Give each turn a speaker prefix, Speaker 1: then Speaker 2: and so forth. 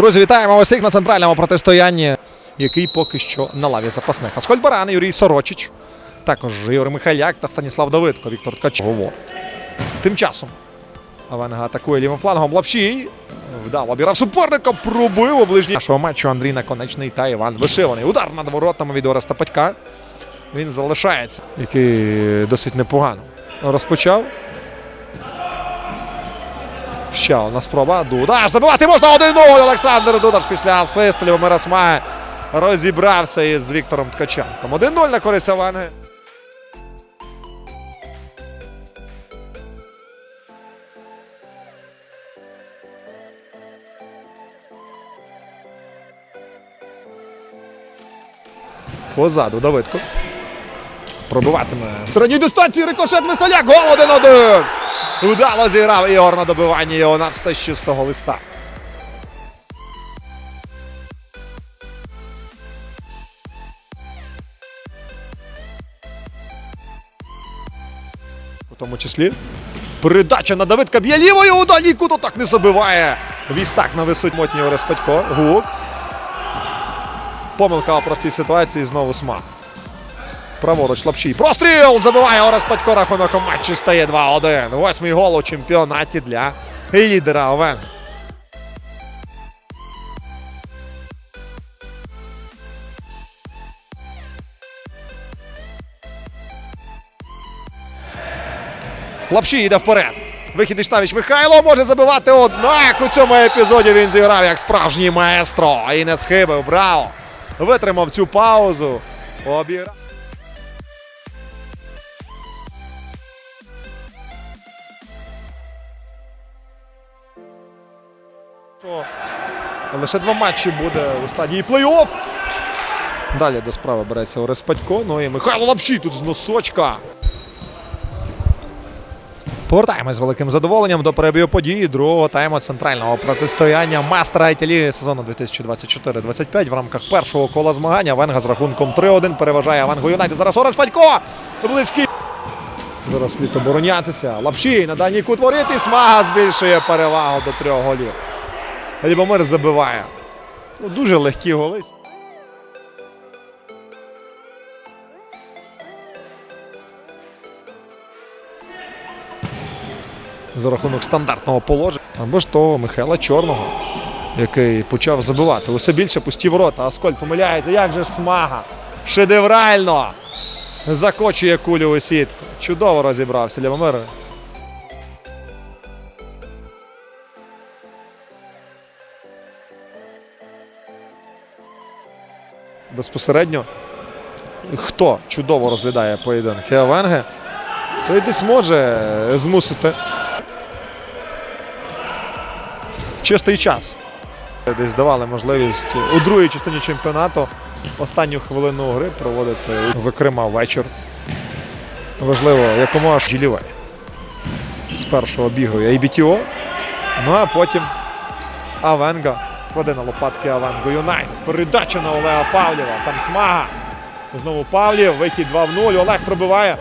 Speaker 1: Друзі, вітаємо усіх на центральному протистоянні, який поки що на лаві запасних. Аскольд Баран, Юрій Сорочич, також Ігор Михайляк та Станіслав Давидко, Віктор Ткач. Тим часом Авенга атакує лівим флангом Лапшій. Вдало обірав суперника, пробив у ближній нашого матчу Андрій Наконечний та Іван Вишиваний. Удар над воротами від Ореста Патька. Він залишається, який досить непогано розпочав. Ще одна спроба. Дудаш. Забивати можна 1-0. Олександр Дудаш після асисту Любомира Смає розібрався із Віктором Ткаченком. 1-0 на користь Аванги. Позаду Давидко. Пробиватиме. В середній дистанції рикошет Михаляк. Гол 1-1. Вдало зіграв Ігор на добиванні його на все з чистого листа. У тому числі передача на Давидка б'є лівою у дальній кут, так не забиває. Вістак на висоті мотні Орес. Гук. Помилка у простій ситуації знову смак. Праворуч Лапшій. Простріл! Забиває Орес Патько. Рахунок у матчі стає 2-1. Восьмий гол у чемпіонаті для лідера ОВН. Лапшій йде вперед. Вихід Іштавіч Михайло може забивати однак у цьому епізоді він зіграв як справжній маестро і не схибив. Браво! Витримав цю паузу. Обіграв. Лише два матчі буде у стадії плей-офф. Далі до справи береться Орес Патько. Ну і Михайло Лапшій тут з носочка. Повертаємось з великим задоволенням до перебігу події другого тайму центрального протистояння мастера IT-ліги сезону 2024-25 в рамках першого кола змагання. Венга з рахунком 3-1 переважає Венгу Юнайтед. Зараз Орес Патько. Близький. Зараз слід оборонятися. Лапшій на дальній кут Смага збільшує перевагу до трьох голів. Лібомир забиває. Ну, дуже легкі голи. За рахунок стандартного положення. Або ж того Михайла Чорного, який почав забивати. Усе більше пусті ворота. Аскольд помиляється. Як же ж смага? Шедеврально! Закочує кулю у сітку. Чудово розібрався Лівомир. Безпосередньо хто чудово розглядає поєдинки Авенге, той десь може змусити чистий час. Десь давали можливість у другій частині чемпіонату останню хвилину гри проводити, зокрема, вечір. Важливо, якомога Жілівель. Спершу обігрує IBTO, ну а потім Авенга. Кладе на лопатки Авенго Юнайтед. Передача на Олега Павлєва. Там смага. Знову Павлів. Вихід 2 в 0. Олег пробиває.